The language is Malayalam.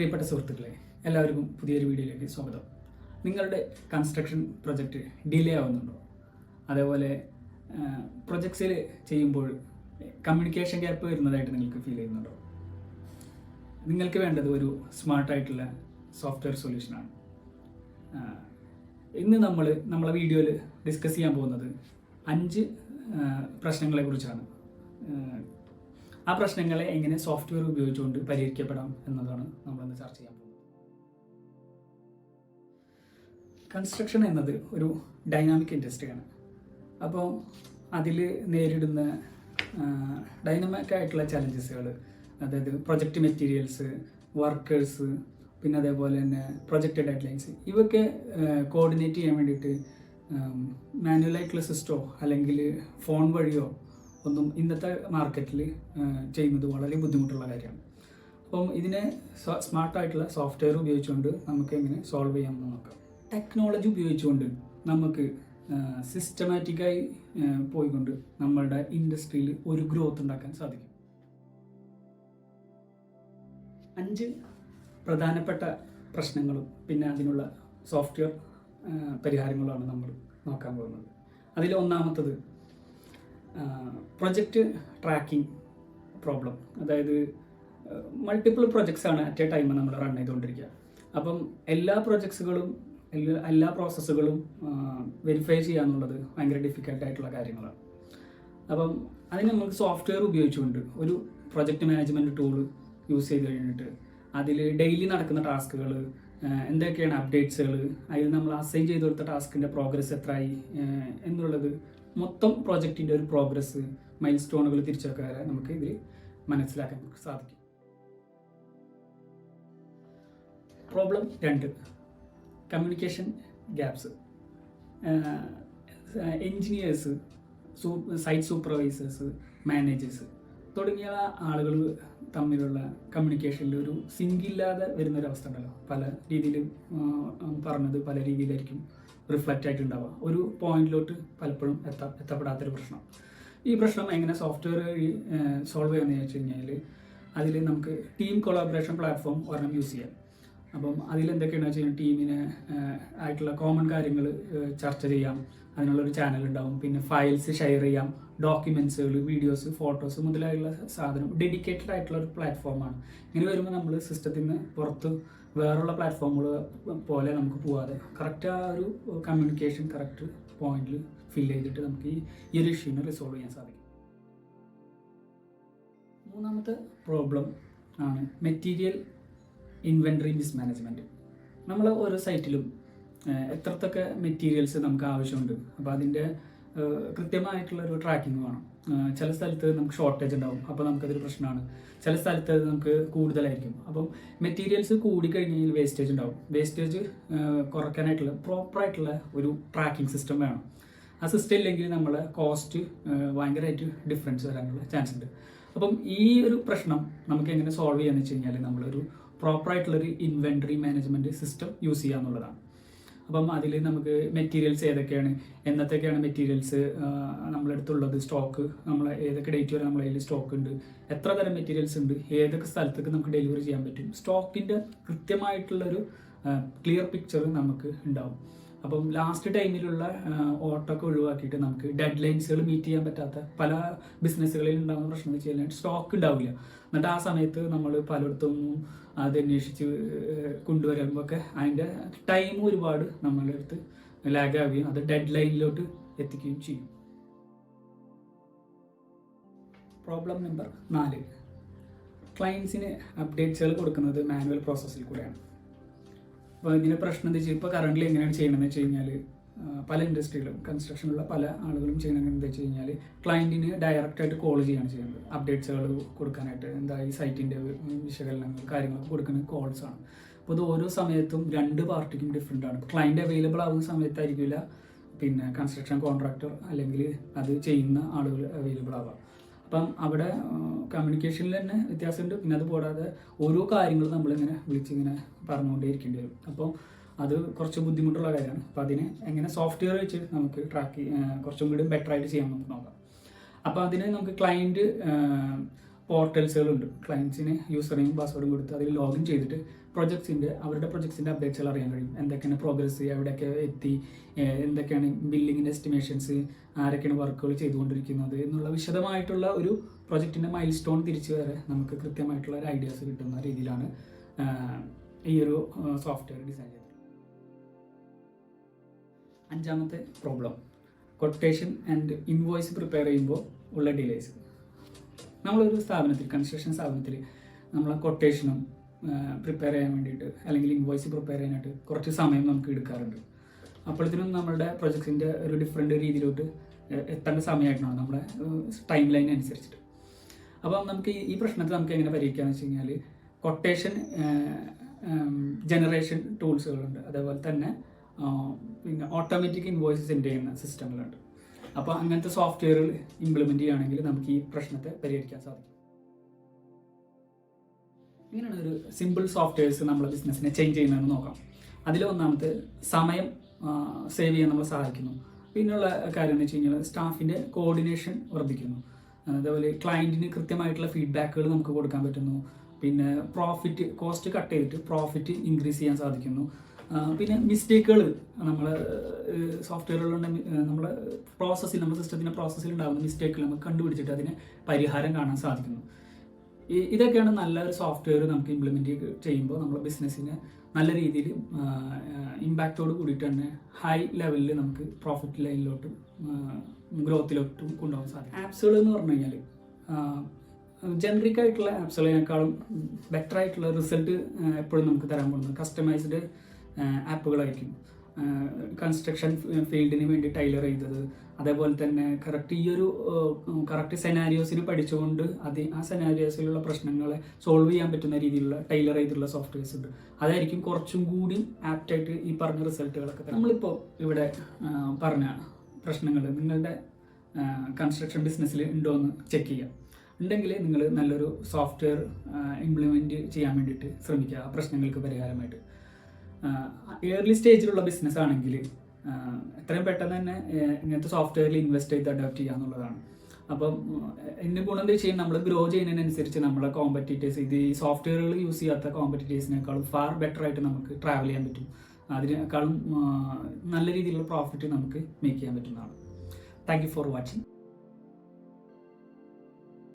പ്രിയപ്പെട്ട സുഹൃത്തുക്കളെ എല്ലാവർക്കും പുതിയൊരു വീഡിയോയിലേക്ക് സ്വാഗതം. നിങ്ങളുടെ കൺസ്ട്രക്ഷൻ പ്രൊജക്റ്റ് ഡിലേ ആവുന്നുണ്ടോ? അതേപോലെ പ്രൊജക്ട്സിൽ ചെയ്യുമ്പോൾ കമ്മ്യൂണിക്കേഷൻ ഗ്യാപ്പ് വരുന്നതായിട്ട് നിങ്ങൾക്ക് ഫീൽ ചെയ്യുന്നുണ്ടോ? നിങ്ങൾക്ക് വേണ്ടത് ഒരു സ്മാർട്ടായിട്ടുള്ള സോഫ്റ്റ്വെയർ സൊല്യൂഷനാണ് ഇന്ന് നമ്മൾ നമ്മളെ വീഡിയോയിൽ ഡിസ്കസ് ചെയ്യാൻ പോകുന്നത് അഞ്ച് പ്രശ്നങ്ങളെ കുറിച്ചാണ്. ആ പ്രശ്നങ്ങളെ എങ്ങനെ സോഫ്റ്റ്വെയർ ഉപയോഗിച്ചുകൊണ്ട് പരിഹരിക്കപ്പെടാം എന്നതാണ് നമ്മൾ ഇന്ന് ചർച്ച ചെയ്യാൻ പോകുന്നത്. കൺസ്ട്രക്ഷൻ എന്നത് ഒരു ഡൈനാമിക് ഇൻഡസ്ട്രിയാണ് അപ്പോൾ അതിൽ നേരിടുന്ന ഡൈനാമിക് ആയിട്ടുള്ള ചലഞ്ചസുകൾ അതായത് പ്രൊജക്റ്റ് മെറ്റീരിയൽസ് വർക്കേഴ്സ് പിന്നെ അതേപോലെ തന്നെ പ്രൊജക്റ്റ് ഡെഡ് ലൈൻസ് ഇവയൊക്കെ കോർഡിനേറ്റ് ചെയ്യാൻ വേണ്ടിയിട്ട് മാനുവലായിട്ടുള്ള സിസ്റ്റോ അല്ലെങ്കിൽ ഫോൺ വഴിയോ ഒന്നും ഇന്നത്തെ മാർക്കറ്റിൽ ചെയ്യുന്നത് വളരെ ബുദ്ധിമുട്ടുള്ള കാര്യമാണ്. അപ്പം ഇതിനെ സ്മാർട്ടായിട്ടുള്ള സോഫ്റ്റ്വെയർ ഉപയോഗിച്ചുകൊണ്ട് നമുക്ക് എങ്ങനെ സോൾവ് ചെയ്യാമെന്ന് നോക്കാം. ടെക്നോളജി ഉപയോഗിച്ചുകൊണ്ട് നമുക്ക് സിസ്റ്റമാറ്റിക്കായി പോയിക്കൊണ്ട് നമ്മളുടെ ഇൻഡസ്ട്രിയിൽ ഒരു ഗ്രോത്ത് ഉണ്ടാക്കാൻ സാധിക്കും. അഞ്ച് പ്രധാനപ്പെട്ട പ്രശ്നങ്ങളും പിന്നെ അതിനുള്ള സോഫ്റ്റ്വെയർ പരിഹാരങ്ങളുമാണ് നമ്മൾ നോക്കാൻ പോകുന്നത്. അതിൽ ഒന്നാമത്തത് പ്രൊജക്റ്റ് ട്രാക്കിംഗ് പ്രോബ്ലം അതായത് മൾട്ടിപ്പിൾ പ്രൊജക്ട്സാണ് അറ്റ് എ ടൈം നമ്മൾ റൺ ചെയ്തുകൊണ്ടിരിക്കുക. അപ്പം എല്ലാ പ്രൊജക്ട്സുകളും എല്ലാ എല്ലാ പ്രോസസ്സുകളും വെരിഫൈ ചെയ്യുക എന്നുള്ളത് ഭയങ്കര ഡിഫിക്കൽട്ട് ആയിട്ടുള്ള കാര്യങ്ങളാണ്. അപ്പം അതിന് നമുക്ക് സോഫ്റ്റ്വെയർ ഉപയോഗിച്ചുകൊണ്ട് ഒരു പ്രൊജക്റ്റ് മാനേജ്മെന്റ് ടൂൾ യൂസ് ചെയ്ത് കഴിഞ്ഞിട്ട് അതിൽ ഡെയിലി നടക്കുന്ന ടാസ്കുകൾ എന്തൊക്കെയാണ് അപ്ഡേറ്റ്സുകൾ അതിൽ നമ്മൾ അസൈൻ ചെയ്ത് കൊടുത്ത ടാസ്കിന്റെ പ്രോഗ്രസ് എത്രയായി എന്നുള്ളത് മൊത്തം പ്രോജക്റ്റിന്റെ ഒരു പ്രോഗ്രസ് മൈൽ സ്റ്റോണുകൾ തിരിച്ചെടുക്കാതെ നമുക്ക് ഇതിൽ മനസ്സിലാക്കാൻ സാധിക്കും. പ്രോബ്ലം രണ്ട്. Communication gaps engineers site supervisors managers തുടങ്ങിയ ആളുകൾ തമ്മിലുള്ള കമ്മ്യൂണിക്കേഷനിൽ ഒരു സിങ്കില്ലാതെ വരുന്നൊരവസ്ഥ ഉണ്ടല്ലോ. പല രീതിയിലും പറഞ്ഞത് പല രീതിയിലായിരിക്കും. റിഫ്ലക്റ്റ് ആയിട്ട് ഉണ്ടാവുക ഒരു പോയിന്റിലോട്ട് പലപ്പോഴും എത്താ എത്തപ്പെടാത്തൊരു പ്രശ്നം. ഈ പ്രശ്നം എങ്ങനെ സോഫ്റ്റ്വെയർ വഴി സോൾവ് ചെയ്യാമെന്ന് ചോദിച്ചു കഴിഞ്ഞാൽ അതിൽ നമുക്ക് ടീം കൊളാബറേഷൻ പ്ലാറ്റ്ഫോം ഒരെണ്ണം യൂസ് ചെയ്യാം. അപ്പം അതിലെന്തൊക്കെയാണെന്ന് വെച്ച് കഴിഞ്ഞാൽ ടീമിന് ആയിട്ടുള്ള കോമൺ കാര്യങ്ങൾ ചർച്ച ചെയ്യാം. അതിനുള്ളൊരു ചാനൽ ഉണ്ടാവും. പിന്നെ ഫയൽസ് ഷെയർ ചെയ്യാം. ഡോക്യുമെൻസുകൾ വീഡിയോസ് ഫോട്ടോസ് മുതലായുള്ള സാധനം ഡെഡിക്കേറ്റഡ് ആയിട്ടുള്ള ഒരു പ്ലാറ്റ്ഫോമാണ് ഇങ്ങനെ വരുമ്പോൾ നമ്മൾ സിസ്റ്റത്തിൽ നിന്ന് പുറത്ത് വേറുള്ള പ്ലാറ്റ്ഫോമുകൾ പോലെ നമുക്ക് പോവാതെ കറക്റ്റ് ആ ഒരു കമ്മ്യൂണിക്കേഷൻ കറക്റ്റ് പോയിന്റിൽ ഫിൽ ചെയ്തിട്ട് നമുക്ക് ഈ ഒരു ഇഷ്യൂനെ റിസോൾവ് ചെയ്യാൻ സാധിക്കും. മൂന്നാമത്തെ പ്രോബ്ലം ആണ് മെറ്റീരിയൽ ഇൻവെന്ററി മിസ്മാനേജ്മെന്റ് നമ്മൾ ഓരോ സൈറ്റിലും എത്രത്തൊക്കെ മെറ്റീരിയൽസ് നമുക്ക് ആവശ്യമുണ്ട്. അപ്പോൾ അതിന്റെ കൃത്യമായിട്ടുള്ള ഒരു ട്രാക്കിംഗ് വേണം. ചില സ്ഥലത്ത് നമുക്ക് ഷോർട്ടേജ് ഉണ്ടാവും. അപ്പോൾ നമുക്കതൊരു പ്രശ്നമാണ്. ചില സ്ഥലത്ത് നമുക്ക് കൂടുതലായിരിക്കും. അപ്പം മെറ്റീരിയൽസ് കൂടിക്കഴിഞ്ഞാൽ വേസ്റ്റേജ് ഉണ്ടാവും. വേസ്റ്റേജ് കുറയ്ക്കാനായിട്ടുള്ള പ്രോപ്പറായിട്ടുള്ള ഒരു ട്രാക്കിംഗ് സിസ്റ്റം വേണം. ആ സിസ്റ്റം ഇല്ലെങ്കിൽ നമ്മളെ കോസ്റ്റ് ഭയങ്കരമായിട്ട് ഡിഫറൻസ് വരാനുള്ള ചാൻസ് ഉണ്ട്. അപ്പം ഈ ഒരു പ്രശ്നം നമുക്ക് എങ്ങനെ സോൾവ് ചെയ്യാന്ന് വെച്ച് കഴിഞ്ഞാൽ നമ്മളൊരു പ്രോപ്പറായിട്ടുള്ളൊരു ഇൻവെൻട്രി മാനേജ്മെന്റ് സിസ്റ്റം യൂസ് ചെയ്യുക എന്നുള്ളതാണ് അപ്പം അതിൽ നമുക്ക് മെറ്റീരിയൽസ് ഏതൊക്കെയാണ്? എന്നത്തേക്കാണ് മെറ്റീരിയൽസ് നമ്മളെടുത്തുള്ളത്? സ്റ്റോക്ക് നമ്മൾ ഏതൊക്കെ ഡേറ്റ് വരെ നമ്മളെ സ്റ്റോക്ക് ഉണ്ട്? എത്ര തരം മെറ്റീരിയൽസ് ഉണ്ട്? ഏതൊക്കെ സ്ഥലത്തേക്ക് നമുക്ക് ഡെലിവറി ചെയ്യാൻ പറ്റും? സ്റ്റോക്കിന്റെ കൃത്യമായിട്ടുള്ളൊരു ക്ലിയർ പിക്ചർ നമുക്ക് ഉണ്ടാവും. അപ്പം ലാസ്റ്റ് ടൈമിലുള്ള ഓട്ടൊക്കെ ഒഴിവാക്കിയിട്ട് നമുക്ക് ഡെഡ് ലൈൻസുകൾ മീറ്റ് ചെയ്യാൻ പറ്റാത്ത പല ബിസിനസ്സുകളിൽ ഉണ്ടാകുന്ന പ്രശ്നം വെച്ച് കഴിഞ്ഞാൽ സ്റ്റോക്ക് ഉണ്ടാവില്ല. എന്നിട്ട് ആ സമയത്ത് നമ്മൾ പലയിടത്തും അത് അന്വേഷിച്ച് കൊണ്ടുവരുമ്പോൾ ഒക്കെ അതിന്റെ ടൈം ഒരുപാട് നമ്മളുടെ അടുത്ത് ലാഗ് ആവുകയും അത് ഡെഡ് ലൈനിലോട്ട് എത്തിക്കുകയും ചെയ്യും. പ്രോബ്ലം നമ്പർ നാല്. ക്ലയൻസിന് അപ്ഡേറ്റ്സുകൾ കൊടുക്കുന്നത് മാനുവൽ പ്രോസസ്സിൽ കൂടെയാണ്. അപ്പോൾ ഇതിന്റെ പ്രശ്നം എന്താ വെച്ചാൽ ഇപ്പോൾ കറണ്ട്ലി എങ്ങനെയാണ് ചെയ്യണമെന്ന് വെച്ച് കഴിഞ്ഞാൽ പല ഇൻഡസ്ട്രിയിലും കൺസ്ട്രക്ഷനുള്ള പല ആളുകളും ചെയ്യുന്നത് എന്താ വെച്ച് കഴിഞ്ഞാൽ ക്ലയന്റിന് ഡയറക്റ്റായിട്ട് കോൾ ചെയ്യാണ് ചെയ്യുന്നത്. അപ്ഡേറ്റ്സുകൾ കൊടുക്കാനായിട്ട് എന്താ ഈ സൈറ്റിന്റെ വിശകലനങ്ങൾ കാര്യങ്ങളൊക്കെ കൊടുക്കുന്ന കോൾസ് ആണ്. അപ്പോൾ ഇത് ഓരോ സമയത്തും രണ്ട് പാർട്ടിക്കും ഡിഫറെന്റ് ആണ്. ക്ലയന്റ് അവൈലബിൾ ആവുന്ന സമയത്തായിരിക്കില്ല പിന്നെ കൺസ്ട്രക്ഷൻ കോൺട്രാക്ടർ അല്ലെങ്കിൽ അത് ചെയ്യുന്ന ആളുകൾ അവൈലബിൾ ആവാം അപ്പം അവിടെ കമ്മ്യൂണിക്കേഷനിൽ തന്നെ വ്യത്യാസമുണ്ട്. പിന്നെ അത് കൂടാതെ ഓരോ കാര്യങ്ങളും നമ്മളിങ്ങനെ വിളിച്ചിങ്ങനെ പറഞ്ഞുകൊണ്ടേ ഇരിക്കേണ്ടി വരും. അപ്പോൾ അത് കുറച്ച് ബുദ്ധിമുട്ടുള്ള കാര്യമാണ്. അപ്പോൾ അതിനെ എങ്ങനെ സോഫ്റ്റ്വെയർ വെച്ച് നമുക്ക് ട്രാക്ക് കുറച്ചും കൂടി ബെറ്റർ ആയിട്ട് ചെയ്യാൻ നമുക്ക് നോക്കാം. അപ്പോൾ അതിന് നമുക്ക് ക്ലയന്റ് പോർട്ടൽസുകളുണ്ട് ക്ലയൻസിന് യൂസർ നെയിം പാസ്വേഡും കൊടുത്ത് അതിൽ ലോഗിൻ ചെയ്തിട്ട് പ്രൊജക്ട്സിന്റെ അവരുടെ പ്രൊജക്ട്സിന്റെ അപ്ഡേറ്റ്സുകൾ അറിയാൻ കഴിയും. എന്തൊക്കെയാണ് പ്രോഗ്രസ് എവിടെയൊക്കെ എത്തി എന്തൊക്കെയാണ് ബില്ലിങ്ങിന്റെ എസ്റ്റിമേഷൻസ് ആരൊക്കെയാണ് വർക്കുകൾ ചെയ്തുകൊണ്ടിരിക്കുന്നത് എന്നുള്ള വിശദമായിട്ടുള്ള ഒരു പ്രൊജക്റ്റിന്റെ മൈൽ സ്റ്റോൺ തിരിച്ചു വരെ നമുക്ക് കൃത്യമായിട്ടുള്ള ഒരു ഐഡിയാസ് കിട്ടുന്ന രീതിയിലാണ് ഈ ഒരു സോഫ്റ്റ്വെയർ ഡിസൈൻ ചെയ്തത്. അഞ്ചാമത്തെ problem quotation and invoice prepare ചെയ്യുമ്പോൾ ഉള്ള ഡിലേസ് നമ്മളൊരു സ്ഥാപനത്തിൽ കൺസ്ട്രക്ഷൻ സ്ഥാപനത്തിൽ നമ്മളെ കൊട്ടേഷനും പ്രിപ്പയർ ചെയ്യാൻ വേണ്ടിയിട്ട് അല്ലെങ്കിൽ ഇൻവോയ്സ് പ്രിപ്പയർ ചെയ്യാനായിട്ട് കുറച്ച് സമയം നമുക്ക് എടുക്കാറുണ്ട്. അപ്പോഴത്തേനും നമ്മുടെ പ്രൊജക്ട്സിന്റെ ഒരു ഡിഫറെന്റ് രീതിയിലോട്ട് എത്തേണ്ട സമയമായിട്ടാണ് നമ്മുടെ ടൈം ലൈൻ അനുസരിച്ചിട്ട്. അപ്പം നമുക്ക് ഈ- പ്രശ്നത്തിൽ നമുക്ക് എങ്ങനെ പരിഹരിക്കാമെന്ന് വെച്ച് കഴിഞ്ഞാൽ കൊട്ടേഷൻ ജനറേഷൻ ടൂൾസുകളുണ്ട് അതേപോലെ തന്നെ പിന്നെ ഓട്ടോമാറ്റിക് ഇൻവോയ്സ് സെൻഡ് ചെയ്യുന്ന സിസ്റ്റങ്ങളുണ്ട് അപ്പോൾ അങ്ങനത്തെ സോഫ്റ്റ്വെയറുകൾ ഇംപ്ലിമെന്റ് ചെയ്യുകയാണെങ്കിൽ നമുക്ക് ഈ പ്രശ്നത്തെ പരിഹരിക്കാൻ സാധിക്കും. ഇങ്ങനെയാണ് ഒരു സിമ്പിൾ സോഫ്റ്റ്വെയർസ് നമ്മുടെ ബിസിനസ്സിനെ ചേഞ്ച് ചെയ്യുന്നതെന്ന് നോക്കാം. അതിൽ ഒന്നാമത്തെ സമയം സേവ് ചെയ്യാൻ നമ്മളെ സഹായിക്കുന്നു. പിന്നെയുള്ള കാര്യം എന്ന് വെച്ച് കഴിഞ്ഞാൽ സ്റ്റാഫിന്റെ കോർഡിനേഷൻ വർദ്ധിക്കുന്നു. അതേപോലെ ക്ലയന്റിന് കൃത്യമായിട്ടുള്ള ഫീഡ്ബാക്കുകൾ നമുക്ക് കൊടുക്കാൻ പറ്റുന്നു. പിന്നെ പ്രോഫിറ്റ് കോസ്റ്റ് കട്ട് ചെയ്തിട്ട് പ്രോഫിറ്റ് ഇൻക്രീസ് ചെയ്യാൻ സാധിക്കുന്നു. പിന്നെ മിസ്റ്റേക്കുകൾ നമ്മൾ സോഫ്റ്റ്വെയറുകളുടെ നമ്മുടെ പ്രോസസ്സിൽ നമ്മുടെ സിസ്റ്റത്തിന്റെ പ്രോസസ്സിൽ ഉണ്ടാകുന്ന മിസ്റ്റേക്കുകൾ നമുക്ക് കണ്ടുപിടിച്ചിട്ട് അതിന് പരിഹാരം കാണാൻ സാധിക്കുന്നു. ഈ- ഇതൊക്കെയാണ് നല്ല ഒരു സോഫ്റ്റ്വെയർ നമുക്ക് ഇംപ്ലിമെന്റ് ചെയ്യുമ്പോൾ നമ്മുടെ ബിസിനസ്സിന് നല്ല രീതിയിൽ ഇമ്പാക്റ്റോട് കൂടിയിട്ട് തന്നെ ഹൈ ലെവലിൽ നമുക്ക് പ്രോഫിറ്റ് ലൈനിലോട്ടും ഗ്രോത്തിലോട്ടും കൊണ്ടുപോകാൻ സാധിക്കും. ആപ്സുകൾ എന്ന് പറഞ്ഞു കഴിഞ്ഞാൽ ജനറിക് ആയിട്ടുള്ള ആപ്സുകളേക്കാളും ബെറ്റർ ആയിട്ടുള്ള റിസൾട്ട് എപ്പോഴും നമുക്ക് തരാൻ പോകുന്നത് കസ്റ്റമൈസ്ഡ് ആപ്പുകളായിരിക്കും കൺസ്ട്രക്ഷൻ ഫീൽഡിന് വേണ്ടി ടൈലർ ചെയ്തത്. അതേപോലെ തന്നെ കറക്റ്റ് ഈ ഒരു കറക്റ്റ് സെനാരിയോസിന് പഠിച്ചുകൊണ്ട് അത് ആ സെനാരിയോസിലുള്ള പ്രശ്നങ്ങളെ സോൾവ് ചെയ്യാൻ പറ്റുന്ന രീതിയിലുള്ള ടൈലർ ചെയ്തിട്ടുള്ള സോഫ്റ്റ്വെയർസ് ഉണ്ട്. അതായിരിക്കും കുറച്ചും കൂടി ആപ്റ്റായിട്ട് ഈ പറഞ്ഞ റിസൾട്ടുകളൊക്കെ. നമ്മളിപ്പോൾ ഇവിടെ പറഞ്ഞാണ് പറഞ്ഞ പ്രശ്നങ്ങൾ. നിങ്ങളുടെ കൺസ്ട്രക്ഷൻ ബിസിനസ്സിൽ ഉണ്ടോ എന്ന് ചെക്ക് ചെയ്യാം. ഉണ്ടെങ്കിൽ നിങ്ങൾ നല്ലൊരു സോഫ്റ്റ്വെയർ ഇംപ്ലിമെന്റ് ചെയ്യാൻ വേണ്ടിയിട്ട് ശ്രമിക്കുക. ആ പ്രശ്നങ്ങൾക്ക് പരിഹാരമായിട്ട്. ഏർലി സ്റ്റേജിലുള്ള ബിസിനസ് ആണെങ്കിൽ എത്രയും പെട്ടെന്ന് തന്നെ ഇങ്ങനത്തെ സോഫ്റ്റ്വെയറിൽ ഇൻവെസ്റ്റ് ചെയ്ത് അഡോപ്റ്റ് ചെയ്യുക എന്നുള്ളതാണ്. അപ്പം ഇതിന് ഗുണം എന്താ ചെയ്യുന്നത് നമ്മൾ ഗ്രോ ചെയ്യുന്നതിനനുസരിച്ച് നമ്മളെ കോമ്പറ്റീറ്റേഴ്സ് ഇത് ഈ സോഫ്റ്റ്വെയറുകൾ യൂസ് ചെയ്യാത്ത കോമ്പറ്റീറ്റേഴ്സിനേക്കാളും ഫാർ ബെറ്റർ ആയിട്ട് നമുക്ക് ട്രാവൽ ചെയ്യാൻ പറ്റും. അതിനേക്കാളും നല്ല രീതിയിലുള്ള പ്രോഫിറ്റ് നമുക്ക് മേക്ക് ചെയ്യാൻ പറ്റുന്നതാണ്. Thank you for watching